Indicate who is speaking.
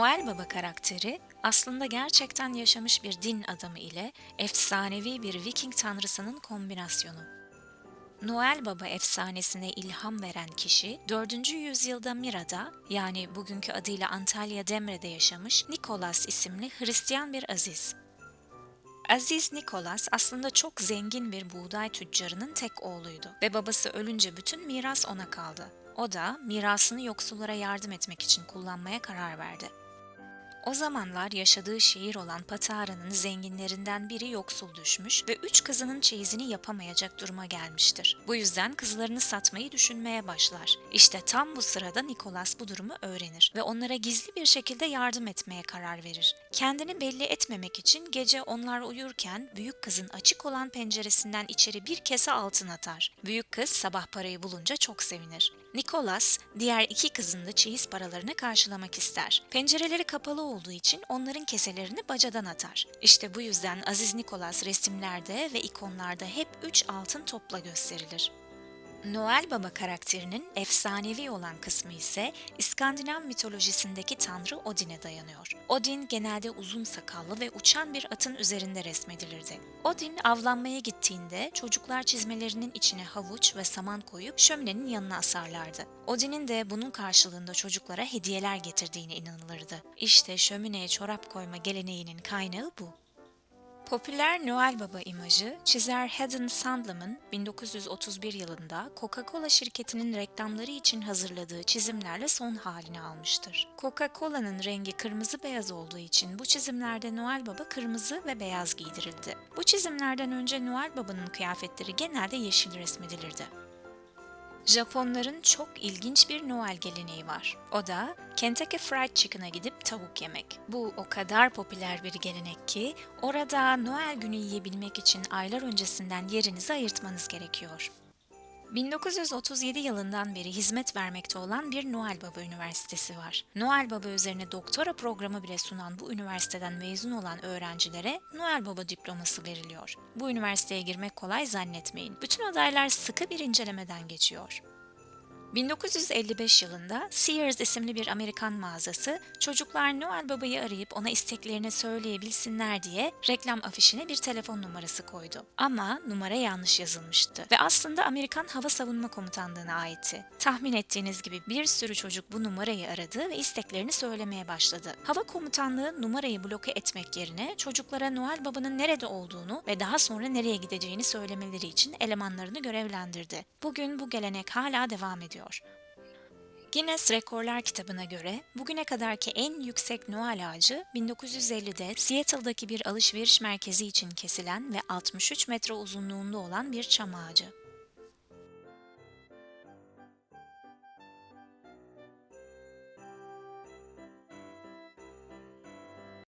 Speaker 1: Noel Baba karakteri aslında gerçekten yaşamış bir din adamı ile efsanevi bir Viking tanrısının kombinasyonu. Noel Baba efsanesine ilham veren kişi 4. yüzyılda Mira'da yani bugünkü adıyla Antalya Demre'de yaşamış Nikolas isimli Hristiyan bir aziz. Aziz Nikolas aslında çok zengin bir buğday tüccarının tek oğluydu ve babası ölünce bütün miras ona kaldı. O da mirasını yoksullara yardım etmek için kullanmaya karar verdi. O zamanlar yaşadığı şehir olan Patara'nın zenginlerinden biri yoksul düşmüş ve üç kızının çeyizini yapamayacak duruma gelmiştir. Bu yüzden kızlarını satmayı düşünmeye başlar. İşte tam bu sırada Nikolas bu durumu öğrenir ve onlara gizli bir şekilde yardım etmeye karar verir. Kendini belli etmemek için gece onlar uyurken büyük kızın açık olan penceresinden içeri bir kese altın atar. Büyük kız sabah parayı bulunca çok sevinir. Nikolas, diğer iki kızın da çeyiz paralarını karşılamak ister. Pencereleri kapalı olduğu için onların keselerini bacadan atar. İşte bu yüzden Aziz Nikolas resimlerde ve ikonlarda hep üç altın topla gösterilir. Noel Baba karakterinin efsanevi olan kısmı ise İskandinav mitolojisindeki tanrı Odin'e dayanıyor. Odin genelde uzun sakallı ve uçan bir atın üzerinde resmedilirdi. Odin avlanmaya gittiğinde çocuklar çizmelerinin içine havuç ve saman koyup şöminenin yanına asarlardı. Odin'in de bunun karşılığında çocuklara hediyeler getirdiğine inanılırdı. İşte şömineye çorap koyma geleneğinin kaynağı bu. Popüler Noel Baba imajı çizer Haddon Sandlam'ın 1931 yılında Coca-Cola şirketinin reklamları için hazırladığı çizimlerle son halini almıştır. Coca-Cola'nın rengi kırmızı beyaz olduğu için bu çizimlerde Noel Baba kırmızı ve beyaz giydirildi. Bu çizimlerden önce Noel Baba'nın kıyafetleri genelde yeşil resmedilirdi. Japonların çok ilginç bir Noel geleneği var. O da Kentucky Fried Chicken'a gidip tavuk yemek. Bu o kadar popüler bir gelenek ki orada Noel günü yiyebilmek için aylar öncesinden yerinizi ayırtmanız gerekiyor. 1937 yılından beri hizmet vermekte olan bir Noel Baba Üniversitesi var. Noel Baba üzerine doktora programı bile sunan bu üniversiteden mezun olan öğrencilere Noel Baba diploması veriliyor. Bu üniversiteye girmek kolay zannetmeyin. Bütün adaylar sıkı bir incelemeden geçiyor. 1955 yılında Sears isimli bir Amerikan mağazası çocuklar Noel Baba'yı arayıp ona isteklerini söyleyebilsinler diye reklam afişine bir telefon numarası koydu. Ama numara yanlış yazılmıştı ve aslında Amerikan Hava Savunma Komutanlığı'na aitti. Tahmin ettiğiniz gibi bir sürü çocuk bu numarayı aradı ve isteklerini söylemeye başladı. Hava Komutanlığı numarayı bloke etmek yerine çocuklara Noel Baba'nın nerede olduğunu ve daha sonra nereye gideceğini söylemeleri için elemanlarını görevlendirdi. Bugün bu gelenek hala devam ediyor. Guinness Rekorlar kitabına göre bugüne kadarki en yüksek Noel ağacı 1950'de Seattle'daki bir alışveriş merkezi için kesilen ve 63 metre uzunluğunda olan bir çam ağacı.